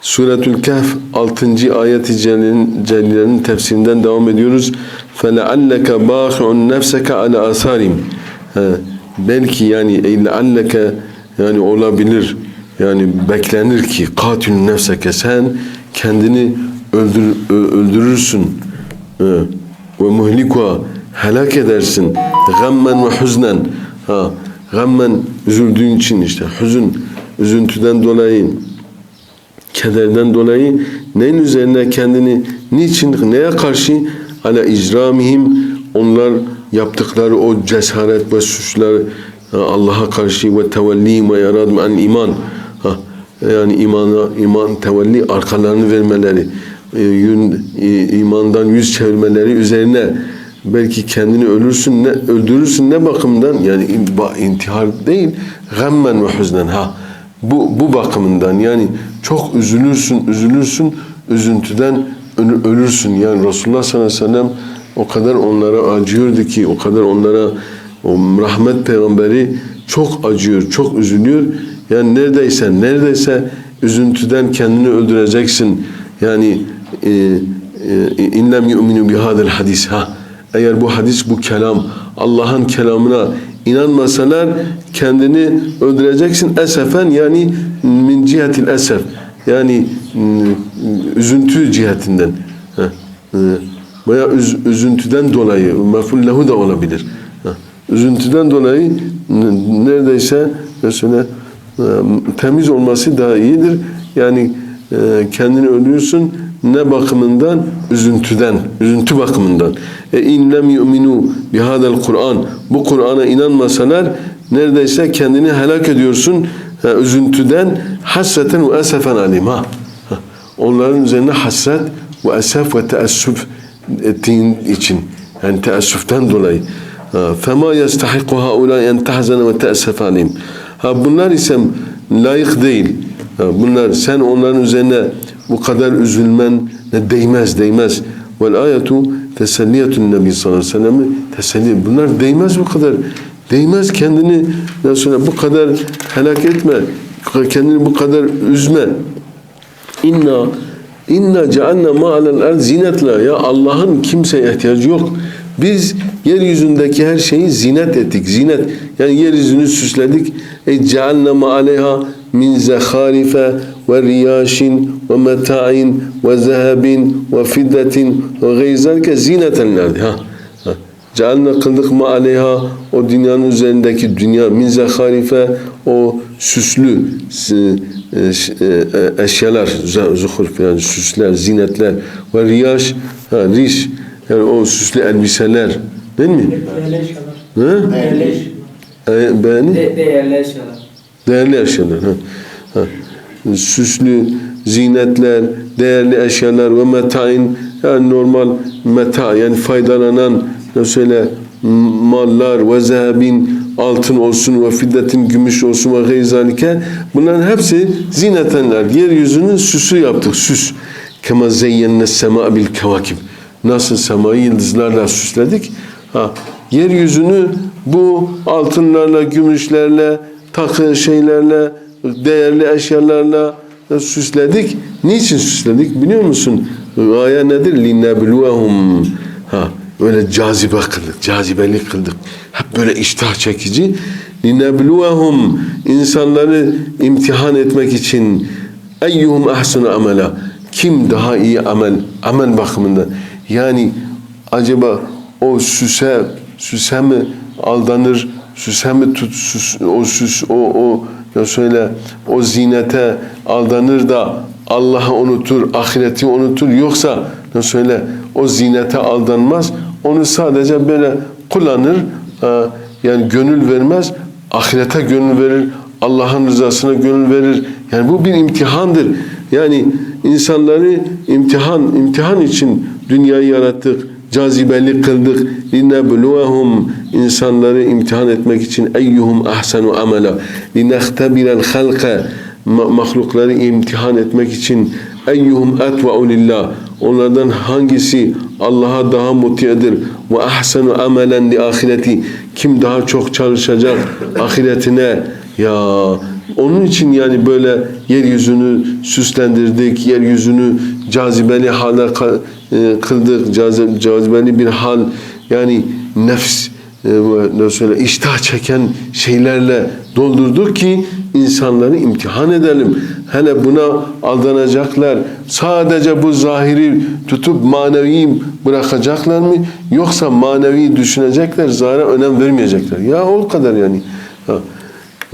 Suretül Kehf 6. ayet-i celilin- celilenin tefsirinden devam ediyoruz. فَلَعَلَّكَ بَاخِعُنْ نَفْسَكَ عَلَى آثَارِهِمْ He, Belki yani ey lealleke yani olabilir yani beklenir ki katil nefseke sen kendini öldür, ö- öldürürsün He, ve muhlikuha helak edersin gammen ve huznen ha, gammen üzüldüğün için işte hüzün üzüntüden dolayı kederden dolayı neyin üzerine kendini niçin neye karşı? Ala icramihim onlar yaptıkları o cesaret ve suçlar ha, Allah'a karşı ve tevelli ve yaradım an iman. Ha, yani imana iman tevelli arkalarını vermeleri e, e, imandan yüz çevirmeleri üzerine belki kendini ölürsün ne öldürürsün ne bakımdan? Yani intihar değil gammen ve huznen. Ha bu, bu bakımından yani çok üzülürsün, üzülürsün, üzüntüden ölü- ölürsün. Yani Resulullah sallallahu aleyhi ve sellem o kadar onlara acıyordu ki, o kadar onlara o rahmet peygamberi çok acıyor, çok üzülüyor. Yani neredeyse, neredeyse üzüntüden kendini öldüreceksin. Yani e, e, inlem yu'minu hadis ha. Eğer bu hadis, bu kelam Allah'ın kelamına inanmasalar kendini öldüreceksin. Esefen yani min cihetil esef. Yani mm, üzüntü cihetinden. Veya üz- üzüntüden dolayı meful da olabilir. Üzüntüden dolayı n- neredeyse mesela temiz olması daha iyidir. Yani kendini ölüyorsun ne bakımından? Üzüntüden, üzüntü bakımından. E in lem yu'minu bihadel Kur'an. Bu Kur'an'a inanmasalar neredeyse kendini helak ediyorsun. Ha, üzüntüden hasreten ve esefen alim. Ha. ha. Onların üzerine hasret ve esef ve teessüf ettiğin için. Yani teessüften dolayı. Ha, فَمَا يَسْتَحِقُ هَؤُلَاءِ اَنْ تَحْزَنَ وَتَأْسَفَ عَلَيْهِمْ Ha bunlar ise layık değil. Ha, bunlar sen onların üzerine bu kadar üzülmen ne değmez değmez. Vel ayetu teselliyetun nebi sallallahu aleyhi ve sellem teselli. Bunlar değmez bu kadar. Değmez kendini nasıl bu kadar helak etme. Kendini bu kadar üzme. İnna inna cealna ma'alel ard zinetla ya Allah'ın kimseye ihtiyacı yok. Biz yeryüzündeki her şeyi zinet ettik. Zinet yani yeryüzünü süsledik. E cealna ma'aleyha min zeharife ve riyashin ve meta'in ve zehabin ve fiddetin ve gayzalike zineten nerede? Ha. Cealna kıldık ma aleyha o dünyanın üzerindeki dünya min zeharife o süslü e, ş- e, eşyalar zuhur yani süsler zinetler ve riyaş ha, riş yani o süslü elbiseler değil mi? Değerli eşyalar. Ha? Değerli. E, beğeni? De- değerli eşyalar. Değerli eşyalar. Ha. Ha. Süslü zinetler, değerli eşyalar ve metain yani normal meta yani faydalanan mesela mallar ve zehabin altın olsun ve fiddetin gümüş olsun ve gayzalike bunların hepsi zinetenler. Yeryüzünün süsü yaptık. Süs. Kema zeyyenne sema bil kevakib. Nasıl semayı yıldızlarla süsledik? Ha, yeryüzünü bu altınlarla, gümüşlerle, takı şeylerle, değerli eşyalarla süsledik. Niçin süsledik biliyor musun? Gaye nedir? لِنَبْلُوَهُمْ Ha, öyle cazibe kıldık, cazibeli kıldık. Hep böyle iştah çekici. لِنَبْلُوَهُمْ insanları imtihan etmek için eyyuhum ahsunu amela kim daha iyi amel amel bakımından yani acaba o süse süse mi aldanır süse mi tut süs, o süs o o ya söyle o zinete aldanır da Allah'ı unutur ahireti unutur. Yoksa ne söyle o zinete aldanmaz onu sadece böyle kullanır e, yani gönül vermez ahirete gönül verir Allah'ın rızasına gönül verir. Yani bu bir imtihandır. Yani insanları imtihan imtihan için dünyayı yarattık. Cazibeli kıldık. Linebluwahum insanları imtihan etmek için eyyuhum ahsanu amela. Halka ma- mahlukları imtihan etmek için eyyuhum etva'u lillah onlardan hangisi Allah'a daha mutiyedir ve ahsenu amelen li ahireti kim daha çok çalışacak ahiretine ya onun için yani böyle yeryüzünü süslendirdik yeryüzünü cazibeli hale e, kıldık cazi- cazibeli bir hal yani nefs e, söyle iştah çeken şeylerle doldurduk ki insanları imtihan edelim. Hele buna aldanacaklar. Sadece bu zahiri tutup manevi bırakacaklar mı? Yoksa manevi düşünecekler, zahire önem vermeyecekler. Ya o kadar yani. Ha.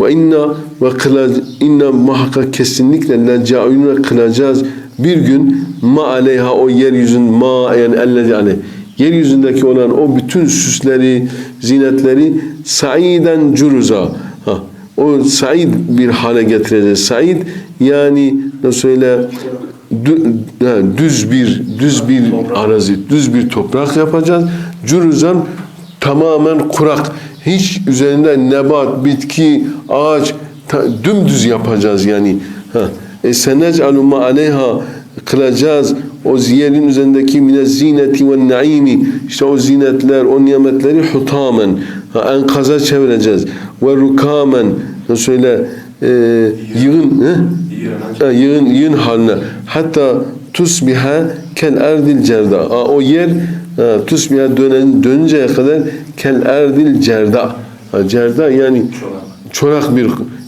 Ve inna ve kılaz inna muhakkak kesinlikle lecaununa kılacağız bir gün ma aleyha o yeryüzün ma yani ellezi aleyh yeryüzündeki olan o bütün süsleri, zinetleri saiden curuza. Ha, o said bir hale getireceğiz. Said yani nasıl söyle düz bir düz bir arazi, düz bir toprak yapacağız. Curuzan tamamen kurak. Hiç üzerinde nebat, bitki, ağaç ta- dümdüz yapacağız yani. Ha. E senec'alu ma aleyha kılacağız o yerin üzerindeki mine zineti ve naimi işte o zinetler, o nimetleri hutamen ha, enkaza çevireceğiz ve rukamen söyle e, yığın he? Ha, yığın yığın haline hatta tusbiha kel erdil cerda o yer ha, tusbiha dönen, dönünceye kadar kel erdil cerda cerda yani çorak bir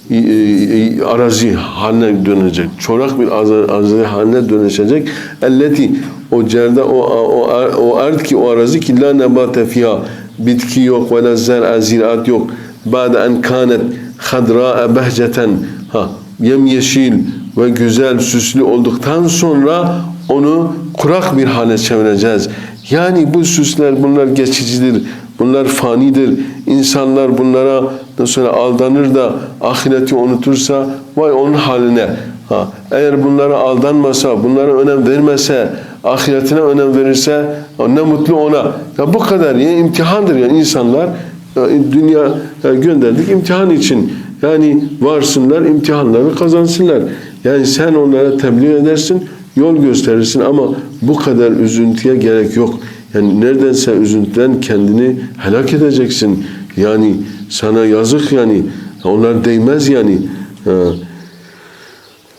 e, e, arazi haline dönecek. Çorak bir arazi, haline dönüşecek. Elleti o cerda o o o ard ki o arazi ki la nebate fiha bitki yok ve la zer'a ziraat yok. Ba'de en kanet hadra'a behceten ha yemyeşil ve güzel süslü olduktan sonra onu kurak bir hale çevireceğiz. Yani bu süsler bunlar geçicidir. Bunlar fanidir. İnsanlar bunlara mesela aldanır da ahireti unutursa vay onun haline. Ha, eğer bunlara aldanmasa, bunlara önem vermese, ahiretine önem verirse ne mutlu ona. Ya bu kadar ya imtihandır yani insanlar ya dünya ya gönderdik imtihan için. Yani varsınlar, imtihanları kazansınlar. Yani sen onlara tebliğ edersin, yol gösterirsin ama bu kadar üzüntüye gerek yok. Yani neredense üzüntüden kendini helak edeceksin. Yani sana yazık yani. Onlar değmez yani.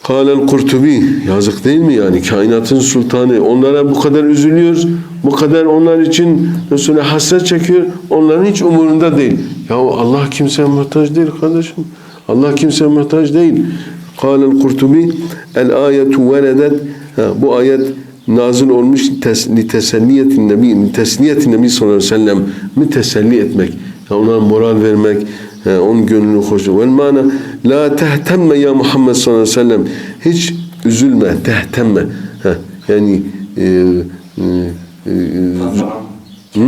Kâlel Kurtubi yazık değil mi yani? Kainatın sultanı. Onlara bu kadar üzülüyoruz. Bu kadar onlar için Resulü hasret çekiyor. Onların hiç umurunda değil. Ya Allah kimseye muhtaç değil kardeşim. Allah kimseye muhtaç değil. Kâlel Kurtubi el ayetu veledet bu ayet nazil olmuş teselliyetin nebi li tesliyetin nebi sallallahu aleyhi ve sellem müteselli etmek ya ona moral vermek He, onun gönlünü hoş. Vel mana la tehtemme ya Muhammed sallallahu aleyhi ve sellem. Hiç üzülme, tehtemme. He, yani e, e, e, Hı?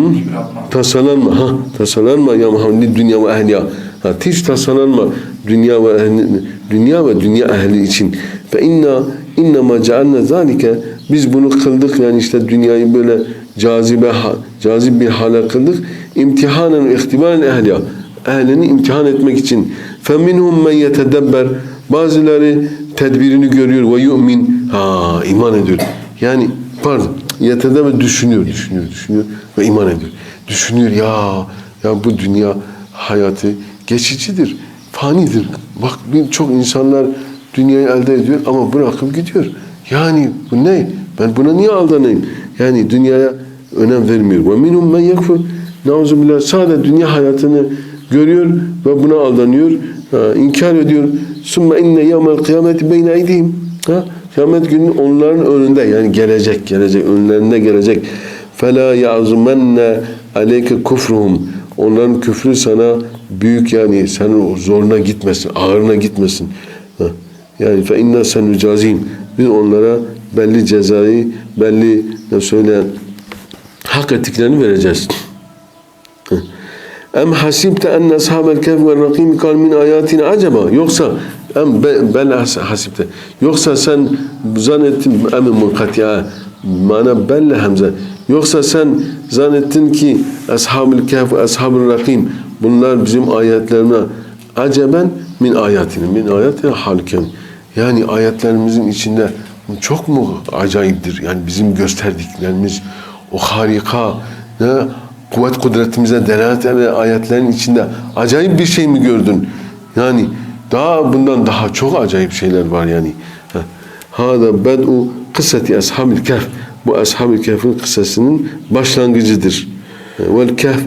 Tasalanma. Ha, tasalanma ya Muhammed dünya ve ehliya. Ha, hiç tasalanma dünya ve ehli, dünya ve dünya ehli için. Fe inna inna ma cealna zalike biz bunu kıldık yani işte dünyayı böyle cazibe cazip bir hale kıldık. İmtihanen ve ihtibaren ehliya ehlini imtihan etmek için. فَمِنْهُمْ مَنْ يَتَدَبَّرْ Bazıları tedbirini görüyor ve yu'min. Ha iman ediyor. Yani pardon. Yetedebber düşünüyor, düşünüyor, düşünüyor ve iman ediyor. Düşünüyor ya ya bu dünya hayatı geçicidir, fanidir. Bak birçok insanlar dünyayı elde ediyor ama bırakıp gidiyor. Yani bu ne? Ben buna niye aldanayım? Yani dünyaya önem vermiyor. Ve minhum men yekfur. Nauzubillah sadece dünya hayatını görüyor ve buna aldanıyor. Ha, inkar ediyor. Sümme inne yevmel kıyameti beyne eydihim. Ha? Kıyamet günü onların önünde yani gelecek gelecek önlerinde gelecek. Fela yazmenne aleyke kufruhum. Onların küfrü sana büyük yani sen zoruna gitmesin, ağırına gitmesin. Yani fe inna senücazim. Biz onlara belli cezayı, belli ne söyle hak ettiklerini vereceğiz. Em hasibte enne ashabel kehf ve rakim kal min ayatina acaba. Yoksa Em be- bel has- hasipte. Yoksa sen zannettin emin munkatia mana belle hamza. Yoksa sen zannettin ki ashabul kehf, ashabul rakim bunlar bizim ayetlerine aceben min ayatine min ayatina halken. Yani ayetlerimizin içinde çok mu acayiptir? Yani bizim gösterdiklerimiz o harika ne kuvvet kudretimize delalet eden ayetlerin içinde acayip bir şey mi gördün? Yani daha bundan daha çok acayip şeyler var yani. Ha. Hada bed'u kıssati ashabil kehf. Bu ashabil kehfin kıssasının başlangıcıdır. Vel kehf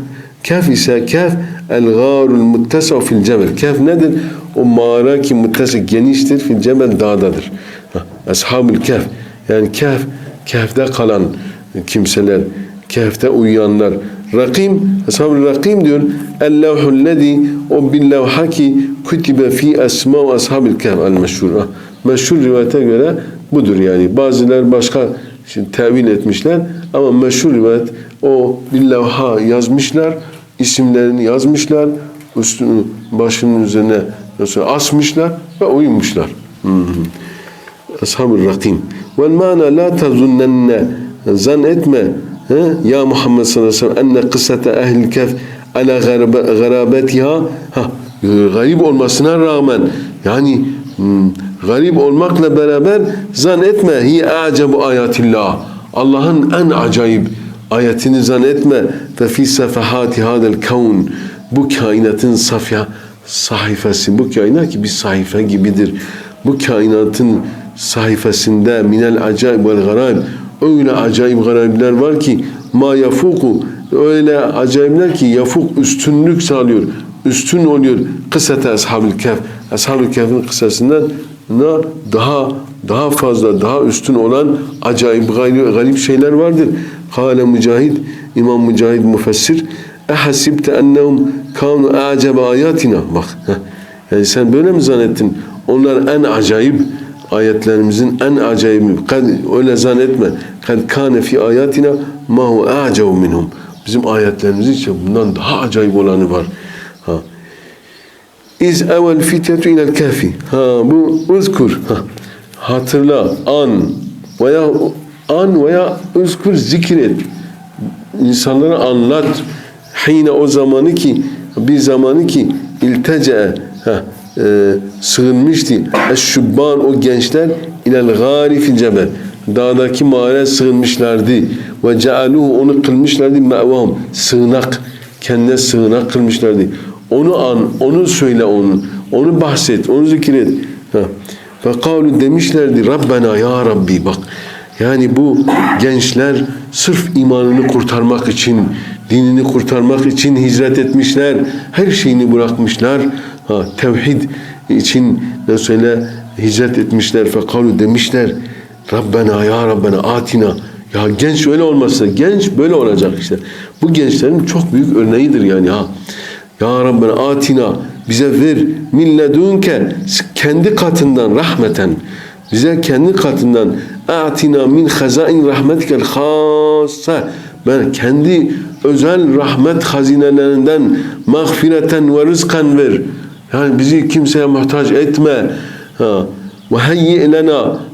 Kehf ise kehf el gârul muttesa fil cebel. Kehf nedir? O mağara ki muttesa geniştir fil cebel dağdadır. Ha, Ashabul kehf. Yani kehf, kehfte kalan kimseler, kehfte uyuyanlar. Rakim, ashab-ı rakim diyor. El-levhul lezi o bil levha ki kütübe fi esma ashab-ı kehf el meşhur. Meşhur rivayete göre budur yani. Bazılar başka şimdi tevil etmişler ama meşhur rivayet o bir levha yazmışlar, isimlerini yazmışlar, üstünü başının üzerine mesela asmışlar ve uyumuşlar. Ashab-ı Rakim. Vel mana la tazunnenne zan etme he? ya Muhammed sallallahu aleyhi ve sellem enne kıssete ehl kef ala garabe- garabetiha ha, garip olmasına rağmen yani garip olmakla beraber zan etme hi acebu ayatillah Allah'ın en acayip ayetini zan etme ve fi sefahati hadel kavun bu kainatın safya sayfası bu kainat ki bir sayfa gibidir. Bu kainatın sayfasında minel acayip vel garayb öyle acayip garayipler var ki ma yafuku öyle acayipler ki yafuk üstünlük sağlıyor üstün oluyor. Kıssete ashabül kehf. Ashabül kehfin kıssasından na daha daha fazla daha üstün olan acayip garip, garip şeyler vardır. Kale Mücahid İmam Mücahid müfessir ehasibte ennehum kanu a'cebe ayatina bak yani sen böyle mi zannettin onlar en acayip ayetlerimizin en acayibi öyle zannetme kad kane fi ayatina ma hu a'cebu minhum bizim ayetlerimizin içinde bundan daha acayip olanı var İz evvel fityetu ilel kahfi. Ha bu uzkur. Ha. Hatırla, an veya an veya uzkur zikret. İnsanlara anlat. Hine o zamanı ki bir zamanı ki iltece e, sığınmıştı. Eşşubban o gençler ilel fil cebel. Dağdaki mağaraya sığınmışlardı. Ve cealuhu onu kılmışlardı me'vahum. Sığınak. Kendine sığınak kılmışlardı. Onu an, onu söyle onu. Onu bahset, onu zikret. Ha. Ve kavlu demişlerdi Rabbena ya Rabbi bak. Yani bu gençler sırf imanını kurtarmak için, dinini kurtarmak için hicret etmişler. Her şeyini bırakmışlar. Ha, tevhid için ne söyle hicret etmişler. Fe kavlu demişler Rabbena ya Rabbena atina. Ya genç öyle olmazsa genç böyle olacak işte. Bu gençlerin çok büyük örneğidir yani ha. Ya Rabbena atina bize ver min ledunke kendi katından rahmeten bize kendi katından atina min hazain rahmetikel hassa ben kendi özel rahmet hazinelerinden mağfireten ve rızkan ver. Yani bizi kimseye muhtaç etme. Ha. Ve hayyi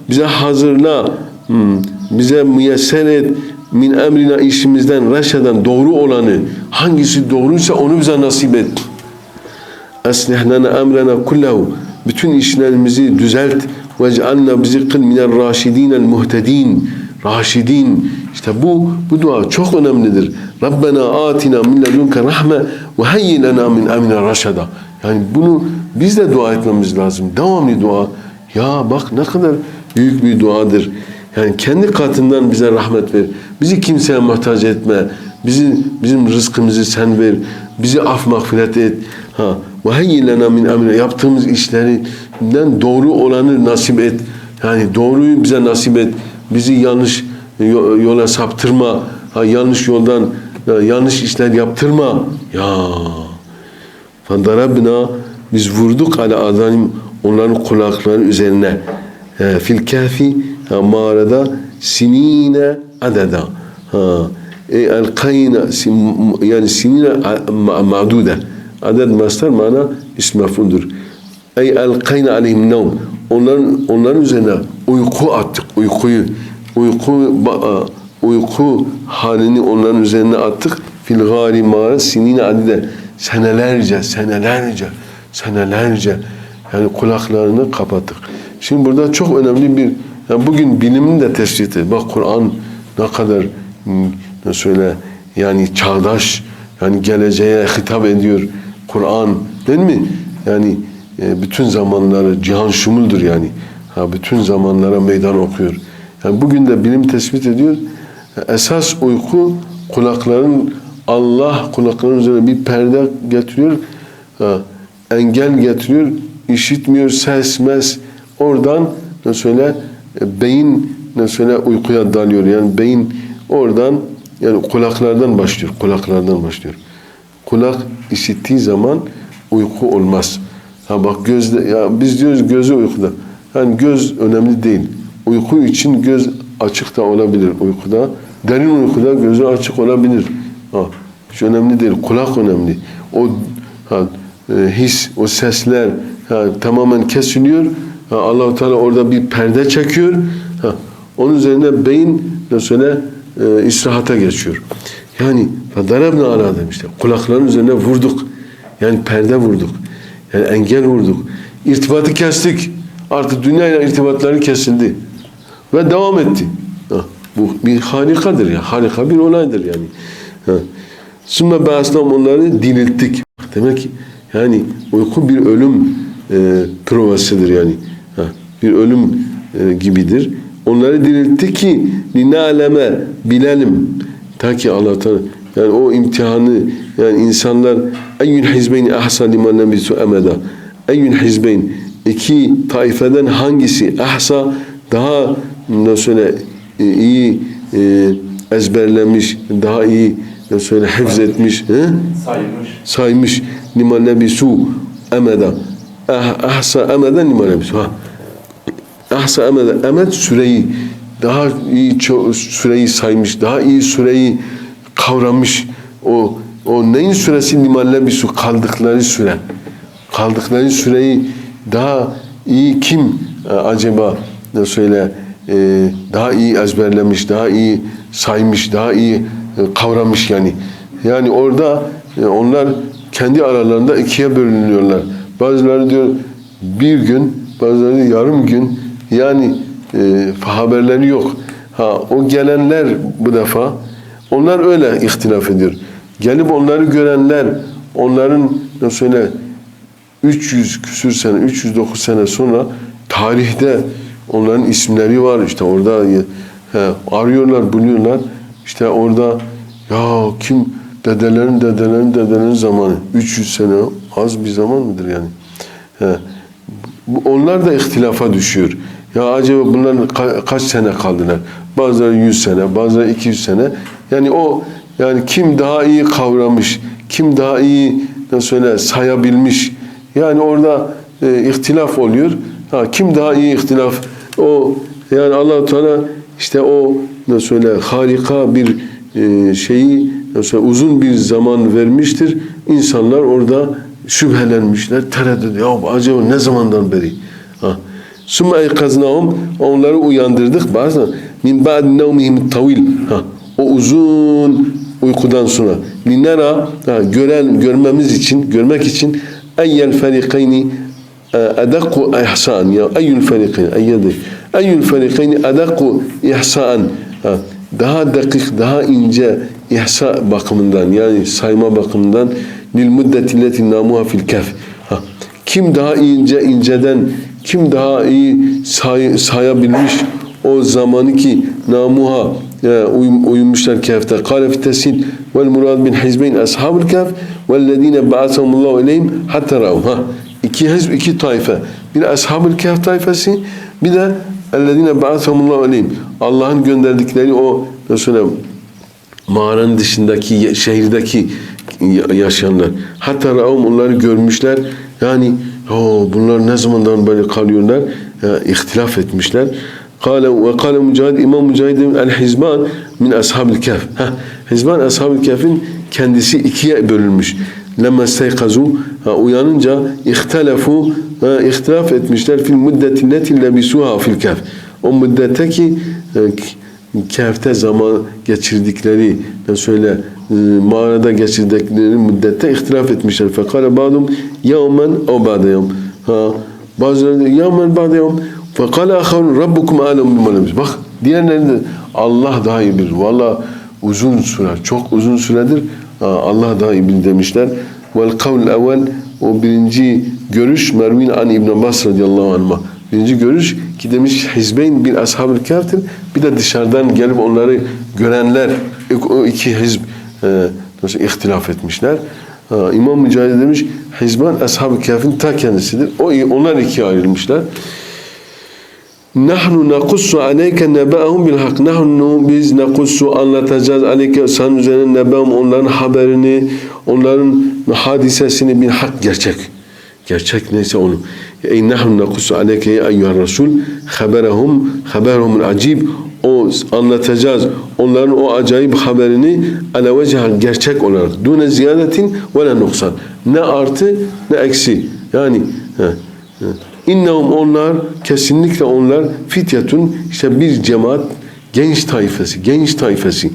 bize hazırla. Hmm. Bize müyesser et min emrina işimizden reşeden doğru olanı hangisi doğruysa onu bize nasip et. Eslih lana emrena kullahu bütün işlerimizi düzelt cealna bizi kıl minel raşidinel muhtedin raşidin işte bu bu dua çok önemlidir. Rabbena atina min ledunke rahme ve hayyi lana min emrina raşada. Yani bunu biz de dua etmemiz lazım. Devamlı dua. Ya bak ne kadar büyük bir duadır. Yani kendi katından bize rahmet ver. Bizi kimseye muhtaç etme. Bizi, bizim rızkımızı sen ver. Bizi af mağfiret et. Ha. Ve hayyi lena min emrina. Yaptığımız işlerinden doğru olanı nasip et. Yani doğruyu bize nasip et. Bizi yanlış yola saptırma. Ha, yanlış yoldan yanlış işler yaptırma. Ya. Fandarabna biz vurduk ala adanim onların kulakları üzerine. E, fil kahfi ha, mağarada sinine adeda. Ha. E, el yani sinine ma- Aded mastar mana ism mef'uldur. Ey elkayna aleyhim nevm. Onların, onların üzerine uyku attık. Uykuyu. Uyku, uyku halini onların üzerine attık. Fil gari mağara sinine adide. Senelerce, senelerce, senelerce. Yani kulaklarını kapattık. Şimdi burada çok önemli bir, yani bugün bilimin de tespiti. Bak Kur'an ne kadar ne söyle yani çağdaş, yani geleceğe hitap ediyor Kur'an değil mi? Yani e, bütün zamanları cihan şumuldur yani. Ha, bütün zamanlara meydan okuyor. Yani bugün de bilim tespit ediyor. Esas uyku kulakların Allah kulakların üzerine bir perde getiriyor. Ha, engel getiriyor. işitmiyor ses mes. Oradan ne söyle e, beyin ne söyle uykuya dalıyor. Yani beyin oradan yani kulaklardan başlıyor. Kulaklardan başlıyor. Kulak işittiği zaman uyku olmaz. Ha bak gözde ya biz diyoruz gözü uykuda. Yani göz önemli değil. Uyku için göz açık da olabilir uykuda. Derin uykuda gözü açık olabilir. Ha, hiç önemli değil. Kulak önemli. O ha, e, his, o sesler ha, tamamen kesiliyor. Ha, Allah-u Teala orada bir perde çekiyor. Ha, onun üzerine beyin mesela e, istirahata geçiyor. Yani darabna ala demişler. Kulakların üzerine vurduk. Yani perde vurduk. Yani engel vurduk. İrtibatı kestik. Artık dünyayla irtibatları kesildi. Ve devam etti. Ha, bu bir harikadır ya. Harika bir olaydır yani. Ha. Sümme be'aslam onları dirilttik. Demek ki yani uyku bir ölüm e, provasıdır yani. Ha, bir ölüm e, gibidir. Onları diriltti ki linaleme bilelim. Ta ki Allah Teala yani o imtihanı yani insanlar eyyül hizbeyni ahsa liman nebisu emeda. Eyyül hizbeyn iki taifeden hangisi ahsa daha nasıl söyle iyi e, ezberlemiş, daha iyi nasıl söyle hifz etmiş, he? saymış. saymış liman nebisu emeda. Ah, ahsa emeda liman nebisu. Ha. Ahsa emeda. Emed süreyi daha iyi süreyi saymış, daha iyi süreyi kavramış. O o neyin süresi liman nebisu kaldıkları süre. Kaldıkları süreyi daha iyi kim e, acaba ne söyle e, daha iyi ezberlemiş, daha iyi saymış, daha iyi e, kavramış yani. Yani orada onlar kendi aralarında ikiye bölünüyorlar. Bazıları diyor bir gün, bazıları yarım gün. Yani e, haberleri yok. Ha o gelenler bu defa onlar öyle ihtilaf ediyor. Gelip onları görenler onların ne söyle 300 küsür sene, 309 sene sonra tarihte onların isimleri var. İşte orada he, arıyorlar, buluyorlar. İşte orada ya kim dedelerin dedelerin dedelerin zamanı 300 sene az bir zaman mıdır yani? He. Onlar da ihtilafa düşüyor. Ya acaba bunlar ka- kaç sene kaldılar? Bazıları 100 sene, bazıları 200 sene. Yani o yani kim daha iyi kavramış, kim daha iyi nasıl söyle sayabilmiş. Yani orada e, ihtilaf oluyor. Ha, kim daha iyi ihtilaf? O yani Allah Teala işte o nasıl söyle harika bir e, şeyi nasıl uzun bir zaman vermiştir. İnsanlar orada şüphelenmişler, tereddüt. Ya acaba ne zamandan beri? Sümme eykaznahum onları uyandırdık. Bazen min ba'd nevmihim tavil. Ha. O uzun uykudan sonra linera gören görmemiz için görmek için eyyel ferikayni edakku ihsan ya eyyül ferikayni eyyedi eyyül ferikayni edakku ihsan ha, daha dakik daha ince ihsa bakımından yani sayma bakımından lil muddeti leti namuha fil kef kim daha ince inceden kim daha iyi say, sayabilmiş o zamanı ki namuha e, uyum, uyumuşlar kehfte. Kale fi vel murad bin hizbeyn ashabul kehf vellezine ba'athahumullahu ileyhim hatta rav. Ha. İki hizb, iki tayfe. Bir ashabul kehf tayfesi bir de ellezine ba'athahumullahu ileyhim. Allah'ın gönderdikleri o Resulullah mağaranın dışındaki şehirdeki ya- yaşayanlar. Hatta Raum onları görmüşler. Yani o bunlar ne zamandan böyle kalıyorlar? Ya, ihtilaf etmişler. Kale ve kale Mücahid İmam Mücahid el Hizban min ashabil kehf. Hizban ashabil kehfin kendisi ikiye bölünmüş. lemme steykazu uyanınca ihtelefu ha, ihtilaf etmişler fil müddeti leti lebisuha fil kehf. O müddete ki kehfte zaman geçirdikleri ne söyle e, mağarada geçirdikleri müddette ihtilaf etmişler. Fekale ba'dum yevmen ev ba'de. Ha, bazıları diyor yevmen ba'de yevm. Fekale aharun rabbukum alem bimalemiz. Bak diğerleri de Allah daha iyi bilir. Valla uzun sürer. Çok uzun süredir ha, Allah daha iyi bilir demişler. Vel kavl evvel o birinci görüş Mervin an İbn Abbas radıyallahu anh'a. Birinci görüş ki demiş Hizbeyn bir ashab-ı kâftir. Bir de dışarıdan gelip onları görenler o iki hizb e, ihtilaf etmişler. Ha, İmam Mücahid demiş Hizban ashab-ı kâfin ta kendisidir. O onlar ikiye ayrılmışlar. Nahnu nakussu aleyke neba'ahum bil hak. Nahnu biz nakussu anlatacağız aleyke sen üzerine neba'ahum onların haberini, onların hadisesini bil hak gerçek. Gerçek neyse onu. Ey nahnu nakussu aleyke ya eyyuhar Resul haberahum haberahumul acib o anlatacağız onların o acayip haberini ala veciha gerçek olarak dune ziyadetin ve la ne artı ne eksi yani he, onlar kesinlikle onlar fityatun işte bir cemaat genç tayfası, genç tayfası.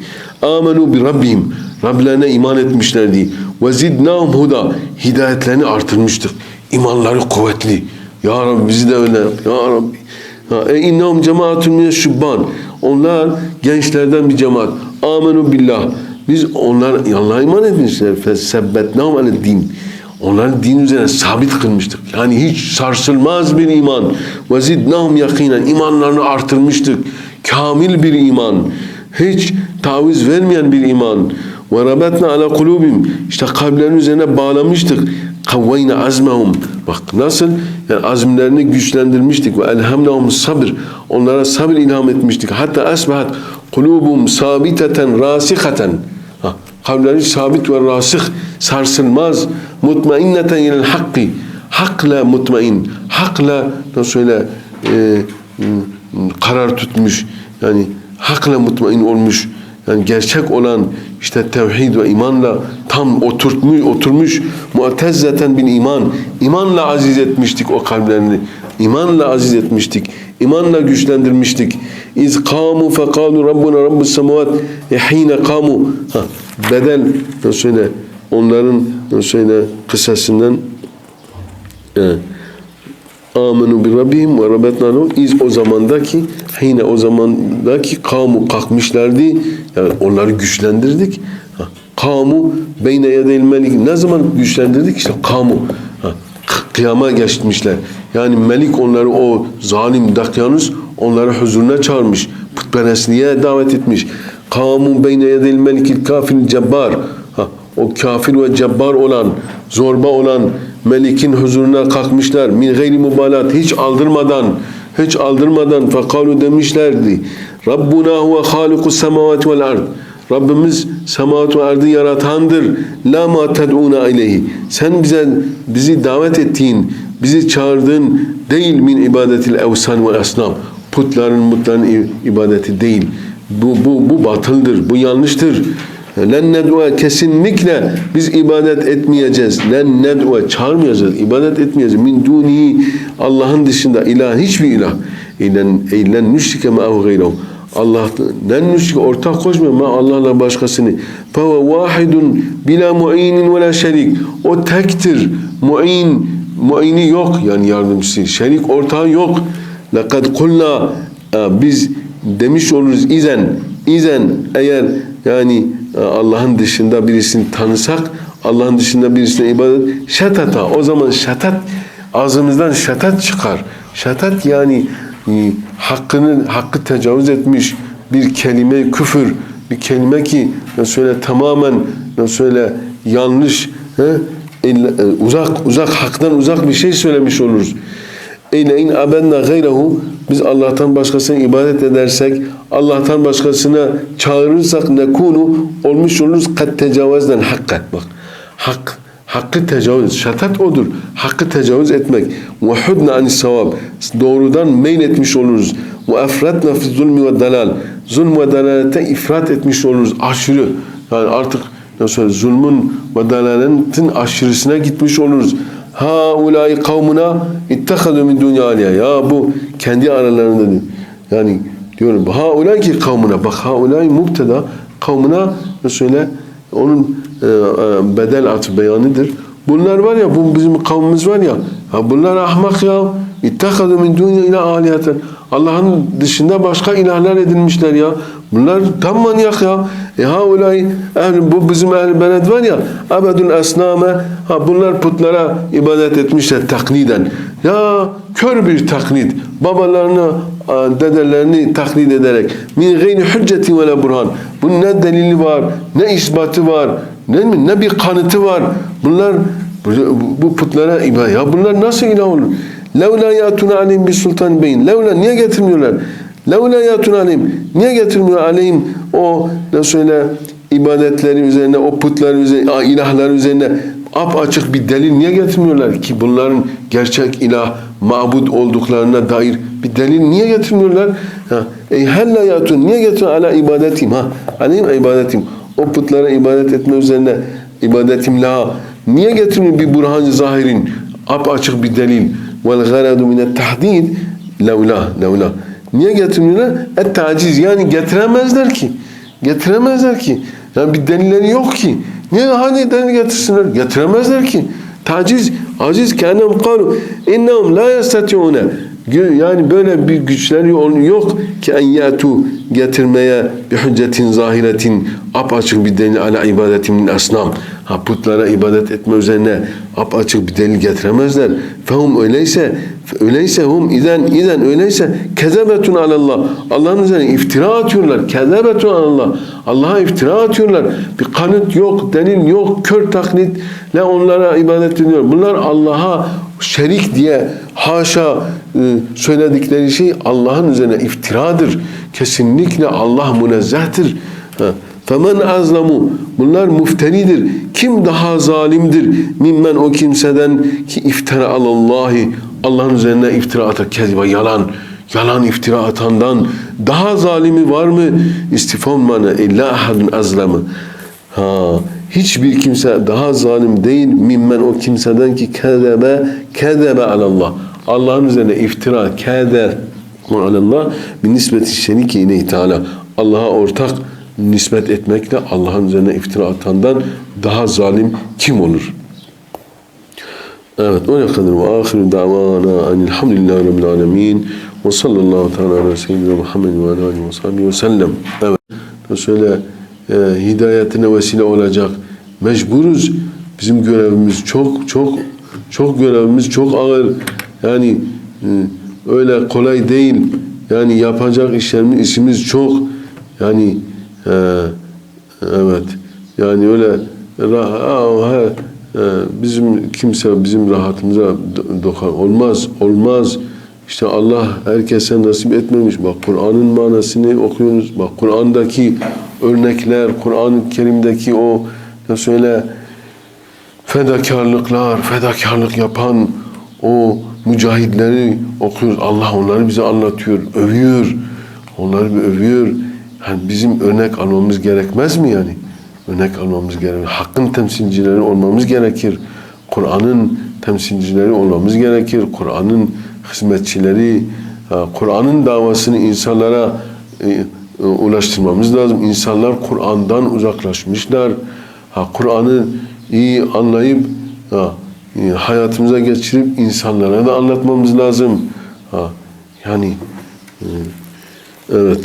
Amenu bi Rabbihim. Rablerine iman etmişlerdi. Ve zidnahum huda. Hidayetlerini artırmıştık. İmanları kuvvetli. Ya Rabbi bizi de öyle. Ya Rabbi. Ha, E innehum cemaatun mine şubban. Onlar gençlerden bir cemaat. Amenu billah. Biz onlar Allah'a iman etmişler. Fesebbetnahum ale din. Onları din üzerine sabit kılmıştık. Yani hiç sarsılmaz bir iman. Ve zidnahum yakinen. imanlarını artırmıştık. Kamil bir iman. Hiç taviz vermeyen bir iman. Ve rabetna ala kulubim. İşte kalplerin üzerine bağlamıştık. Kavvayna azmehum. Bak nasıl? Yani azimlerini güçlendirmiştik. Ve elhamnahum sabır. Onlara sabır ilham etmiştik. Hatta asbahat kulubum sabiteten rasikaten. Ha, Kalpleri sabit ve rasih, sarsılmaz, mutmainneten ilel hakkı. Hakla mutmain, hakla nasıl söyle e, karar tutmuş. Yani hakla mutmain olmuş. Yani gerçek olan işte tevhid ve imanla tam oturtmuş, oturmuş muatezzeten bin iman. İmanla aziz etmiştik o kalplerini. İmanla aziz etmiştik. İmanla güçlendirmiştik. İz kamu fekalu rabbuna rabbus semavat hine kamu. Ha, bedel söyle onların nasıl söyle kıssasından e, amenu bi rabbihim ve rabbetna iz o zamandaki hine o zamandaki kamu kalkmışlardı. Yani onları güçlendirdik. Kamu beyne yedeyl melik ne zaman güçlendirdik? İşte kamu kıyama geçmişler. Yani melik onları o zalim Dakyanus onları huzuruna çağırmış. Putperestliğe davet etmiş. Kamu beyne yedeyl melikil kafil cebbar. O kafir ve cebbar olan, zorba olan melikin huzuruna kalkmışlar. Min gayri mubalat, hiç aldırmadan, hiç aldırmadan fekalu demişlerdi. Rabbuna huve halikus semavati vel ard. Rabbimiz semavat ve ardı yaratandır. La ma ted'una ileyhi. Sen bize bizi davet ettiğin, bizi çağırdığın değil min ibadetil evsan ve asnam. Putların, mutların ibadeti değil. Bu, bu, bu batıldır, bu yanlıştır. Len ned'ue kesinlikle biz ibadet etmeyeceğiz. Len ned'ue çağırmayacağız, ibadet etmeyeceğiz. Min dunihi Allah'ın dışında ilah hiçbir ilah. İlen eylen nüşrike ma'hu gayrehu. Allah len nüşrike ortak koşmuyor ma Allah'la başkasını. Fe vahidun bila mu'inin ve la şerik. O tektir. Mu'in mu'ini yok yani yardımcısı. Şerik ortağı yok. Lekad kulna biz demiş oluruz izen izen eğer yani e, Allah'ın dışında birisini tanısak Allah'ın dışında birisine ibadet şatata o zaman şatat ağzımızdan şatat çıkar. Şatat yani e, hakkını hakkı tecavüz etmiş bir kelime küfür bir kelime ki söyle tamamen söyle yanlış he? E, uzak uzak haktan uzak bir şey söylemiş oluruz. Eyle in abenna gayrehu biz Allah'tan başkasına ibadet edersek, Allah'tan başkasına çağırırsak nekunu olmuş oluruz kat tecavüzden hakkat bak. Hak hakkı tecavüz, şatat odur. Hakkı tecavüz etmek. Ve hudna savab. Doğrudan meyil etmiş oluruz. Ve efratna fi zulmi ve dalal. Zulm ve dalalete ifrat etmiş oluruz. Aşırı. Yani artık nasıl zulmün ve dalaletin aşırısına gitmiş oluruz. Ha ulai kavmuna ittehadu min dunya aliye. Ya bu kendi aralarında diyor. Yani diyorum ha ulai ki kavmuna bak ha ulai mubteda kavmuna söyle onun e, e, bedel atı beyanıdır. Bunlar var ya bu bizim kavmimiz var ya ha bunlar ahmak ya ittehadu min dunya ila aliyeten. Allah'ın dışında başka ilahlar edinmişler ya. Bunlar tam manyak ya. E ha ulay ehl, bu bizim ehl beled var ya abedul esname ha bunlar putlara ibadet etmişler takliden. Ya kör bir taklit. Babalarını dedelerini taklit ederek min gayri hüccetin ve la burhan. Bunun ne delili var, ne isbatı var, ne, ne bir kanıtı var. Bunlar bu, putlara ibadet. Ya bunlar nasıl ilah olur? Levla yatuna aleyhim bir sultan beyin. Levla niye getirmiyorlar? Levla yatuna aleyhim. Niye getirmiyor aleyhim o ne söyle ibadetleri üzerine, o putlar üzerine, ilahlar üzerine ap açık bir delil niye getirmiyorlar ki bunların gerçek ilah, mabud olduklarına dair bir delil niye getirmiyorlar? Ha, ey hella yatun niye getiriyor ala ibadetim ha? Aleyhim ibadetim. O putlara ibadet etme üzerine ibadetim la. Niye getirmiyor bir burhan zahirin? Ap açık bir delil. Vel garadu mine tahdid levla levla. Niye getirmiyorlar? Et taciz yani getiremezler ki. Getiremezler ki. Yani bir delilleri yok ki. Niye hani delil getirsinler? Getiremezler ki. Taciz, aciz kenem kalu innehum la yestati'une yani böyle bir güçleri yok ki en yatu getirmeye bir hüccetin zahiretin apaçık bir delil ala ibadetimin asnam. Ha putlara ibadet etme üzerine apaçık bir delil getiremezler. Fehum öyleyse öyleyse hum iden iden öyleyse kezebetun alallah. Allah'ın üzerine iftira atıyorlar. Kezebetun alallah. Allah'a iftira atıyorlar. Bir kanıt yok, delil yok, kör taklitle onlara ibadet ediyor. Bunlar Allah'a şerik diye haşa e, söyledikleri şey Allah'ın üzerine iftiradır. Kesinlikle Allah münezzehtir. Femen azlamu bunlar muftenidir. Kim daha zalimdir? Mimmen o kimseden ki iftira alallahi Allah'ın üzerine iftira atar. Keziba yalan. Yalan iftira atandan daha zalimi var mı? İstifam mana illa ahadun azlamı. Ha, hiçbir kimse daha zalim değil mimmen o kimseden ki kezebe kezebe alallah. Allah'ın üzerine iftira keder alallah bir nisbeti şeriki ileyhi teala. Allah'a ortak nispet etmekle Allah'ın üzerine iftira atandan daha zalim kim olur? Evet, ne kadar ve ahiru davana enilhamdülillahi rabbil alemin ve sallallahu teala ala seyyidina Muhammed ve ala ve sahbihi ve sellem. Evet, şöyle e, hidayetine vesile olacak. Mecburuz. Bizim görevimiz çok çok çok görevimiz çok ağır. Yani e, öyle kolay değil. Yani yapacak işlerimiz işimiz çok. Yani e, evet. Yani öyle ha, e, bizim kimse bizim rahatımıza dokar. Olmaz, olmaz. İşte Allah herkese nasip etmemiş. Bak Kur'an'ın manasını okuyoruz. Bak Kur'an'daki örnekler, Kur'an-ı Kerim'deki o ne söyle fedakarlıklar, fedakarlık yapan o mücahitleri okuyoruz. Allah onları bize anlatıyor, övüyor. Onları bir övüyor. Yani bizim örnek almamız gerekmez mi yani? Örnek almamız gerekir. Hakkın temsilcileri olmamız gerekir. Kur'an'ın temsilcileri olmamız gerekir. Kur'an'ın hizmetçileri, Kur'an'ın davasını insanlara e, ulaştırmamız lazım. İnsanlar Kur'an'dan uzaklaşmışlar. Kur'an'ı iyi anlayıp e, hayatımıza geçirip insanlara da anlatmamız lazım. Yani e, evet.